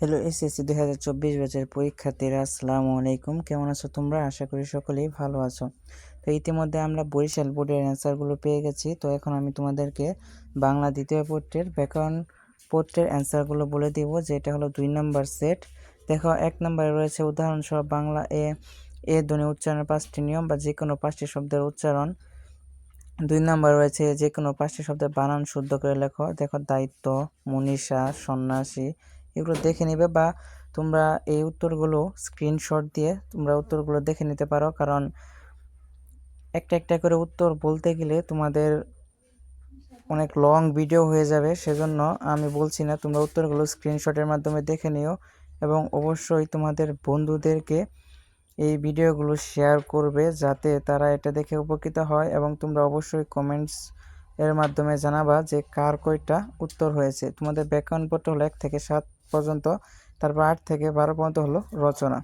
Hello SSC দুই হাজার চব্বিশ ব্যাচের পরীক্ষার্থীরা, আসসালামু আলাইকুম। কেমন আছো তোমরা? আশা করি সকলেই ভালো আছো। তো ইতিমধ্যে আমরা বরিশাল বোর্ডের অ্যান্সারগুলো পেয়ে গেছি। তো এখন আমি তোমাদেরকে বাংলা দ্বিতীয় পত্রের ব্যাকরণ পত্রের অ্যান্সারগুলো বলে দিব, যেটা হলো দুই নম্বর সেট। দেখো, এক নম্বরে রয়েছে উদাহরণসহ বাংলা এ এ ধ্বনি উচ্চারণের পাঁচটি নিয়ম বা যে কোনো পাঁচটি শব্দের উচ্চারণ। দুই নম্বর রয়েছে যে কোনো পাঁচটি শব্দের বানান শুদ্ধ করে লেখো। দেখো, দায়িত্ব, মনীষা, সন্ন্যাসী এগুলো দেখে নেবে বা তোমরা এই উত্তরগুলো স্ক্রিনশট দিয়ে তোমরা উত্তরগুলো দেখে নিতে পারো। কারণ একটা একটা করে উত্তর বলতে গেলে তোমাদের অনেক লং ভিডিও হয়ে যাবে। সেজন্য আমি বলছি না, তোমরা উত্তরগুলো স্ক্রিনশটের মাধ্যমে দেখে নিও এবং অবশ্যই তোমাদের বন্ধুদেরকে এই ভিডিওগুলো শেয়ার করবে যাতে তারা এটা দেখে উপকৃত হয় এবং তোমরা অবশ্যই কমেন্টস এর মাধ্যমে জানাবা যে কার কয়টা উত্তর হয়েছে। তোমাদের ব্যাকরণ পত্র হলো এক থেকে সাত পর্যন্ত, তারপর আট থেকে বারো পর্যন্ত হলো রচনা।